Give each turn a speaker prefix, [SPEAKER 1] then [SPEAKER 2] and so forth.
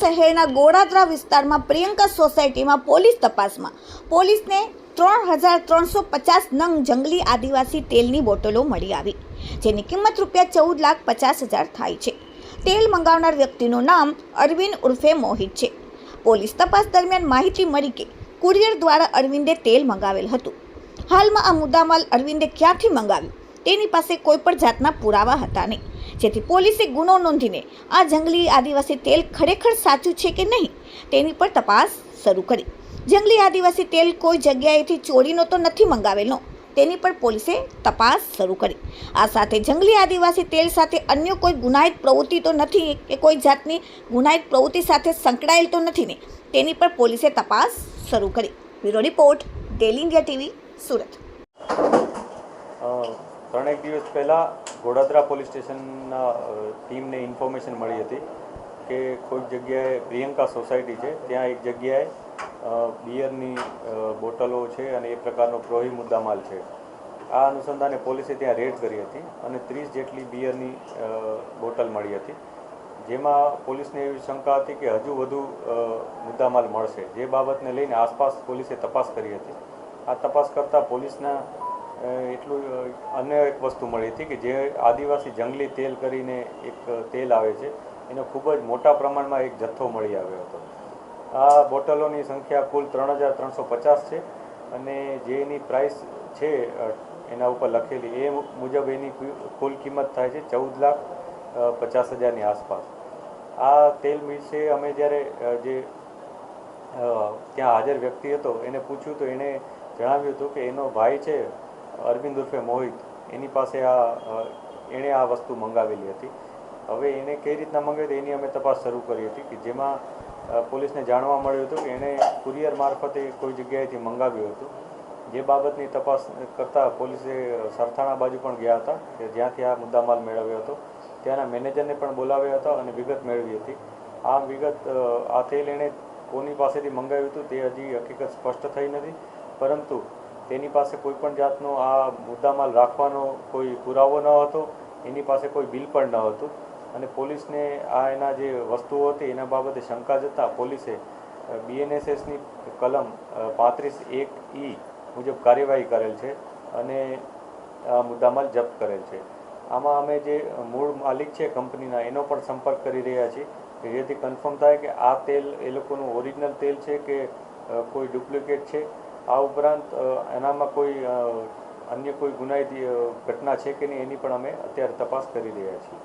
[SPEAKER 1] શહેરના ગોળાદરા વિસ્તારમાં પ્રિયંકા સોસાયટીમાં પોલીસ તપાસમાં. પોલીસને ત્રણ હજાર ત્રણસો પચાસ નંગ જંગલી આદિવાસી તેલની બોટલો મળી આવી, જેની કિંમત રૂપિયા ચૌદ લાખ પચાસ હજાર થાય છે. તેલ મંગાવનાર વ્યક્તિનું નામ અરવિંદ ઉર્ફે મોહિત છે. પોલીસ તપાસ દરમિયાન માહિતી મળી કે કુરિયર દ્વારા અરવિંદે તેલ મંગાવેલ હતું. હાલમાં આ મુદ્દામાલ અરવિંદે ક્યાંથી મંગાવ્યું? તેની પાસે કોઈ પણ જાતના પુરાવા હતા નહીં. જેથી પોલીસે ગુનો નોંધીને આ જંગલી આદિવાસી તેલ ખરેખર સાચું છે કે નહીં તેની પર તપાસ શરૂ કરી. જંગલી આદિવાસી તેલ કોઈ જગ્યાએથી ચોરીનો તો નથી મંગાવેલો, તેની પર પોલીસે તપાસ શરૂ કરી. આ સાથે જંગલી આદિવાસી તેલ સાથે અન્ય કોઈ ગુનાહિત પ્રવૃત્તિ તો નથી કે કોઈ જાતની ગુનાહિત પ્રવૃત્તિ સાથે સંકળાયેલ તો નથી ને, તેની પર પોલીસે તપાસ શરૂ કરી. Bureau report daily India TV, Surat.
[SPEAKER 2] ત્રણેક દિવસ પહેલાં ગોડાદરા પોલીસ સ્ટેશનના ટીમને ઇન્ફોર્મેશન મળી હતી કે કોઈક જગ્યાએ પ્રિયંકા સોસાયટી છે. ત્યાં એક જગ્યાએ બિયરની બોટલો છે અને એ પ્રકારનો પ્રોહી મુદ્દામાલ છે. આ અનુસંધાને પોલીસે ત્યાં રેડ કરી હતી અને ત્રીસ જેટલી બિયરની બોટલ મળી હતી. જેમાં પોલીસને એવી શંકા હતી કે હજુ વધુ મુદ્દામાલ મળશે. જે બાબતને લઈને આસપાસ પોલીસે તપાસ કરી હતી. આ તપાસ કરતાં પોલીસના એટલું અન્ય એક વસ્તુ મળી હતી કે જે આદિવાસી જંગલી તેલ કરીને એક તેલ આવે છે, એનો ખૂબ જ મોટા પ્રમાણમાં એક જથ્થો મળી આવ્યો હતો. આ બોટલોની સંખ્યા કુલ ત્રણ હજાર ત્રણસો પચાસ છે અને જે એની પ્રાઇસ છે એના ઉપર લખેલી, એ મુજબ એની કુલ કિંમત થાય છે ચૌદ લાખ પચાસ હજારની આસપાસ. આ તેલ વિશે અમે જ્યારે જે ત્યાં હાજર વ્યક્તિ હતો, એને પૂછ્યું તો એણે જણાવ્યું હતું કે એનો ભાઈ છે અરવિંદ ઉર્ફે મોહિત, એની પાસે આ એણે આ વસ્તુ મંગાવેલી હતી. હવે એણે કઈ રીતના મંગાવી એની અમે તપાસ શરૂ કરી હતી કે જેમાં પોલીસને જાણવા મળ્યું હતું કે એણે કુરિયર મારફતે કોઈ જગ્યાએથી મંગાવ્યું હતું. જે બાબતની તપાસ કરતાં પોલીસે સરથાણા બાજુ પણ ગયા હતા, કે જ્યાંથી આ મુદ્દામાલ મેળવ્યો હતો. ત્યાંના મેનેજરને પણ બોલાવ્યા હતા અને વિગત મેળવી હતી. આ વિગત આ તેલ એણે કોની પાસેથી મંગાવ્યું હતું તે હજી હકીકત સ્પષ્ટ થઈ નથી. પરંતુ તેની પાસે કોઈ પણ જાતનો આ મુદ્દામાલ રાખવાનો કોઈ પુરાવો ન હતો, એની પાસે કોઈ બિલ પણ ન હતું. અને પોલીસને આ એના જે વસ્તુઓ હતી, એના બાબતે શંકા જતાં પોલીસે બીએનએસએસની કલમ પાંત્રીસ એક ઈ મુજબ કાર્યવાહી કરેલ છે અને આ મુદ્દામાલ જપ્ત કરેલ છે. આમાં અમે જે મૂળ માલિક છે કંપનીના, એનો પણ સંપર્ક કરી રહ્યા છીએ. કે જેથી કન્ફર્મ થાય કે આ તેલ, એ લોકોનું ઓરિજિનલ તેલ છે કે કોઈ ડુપ્લિકેટ છે? આ ઉપરાંત એનામાં કોઈ અન્ય કોઈ ગુનાહિત ઘટના છે કે નહીં એની પણ અમે અત્યારે તપાસ કરી રહ્યા છીએ.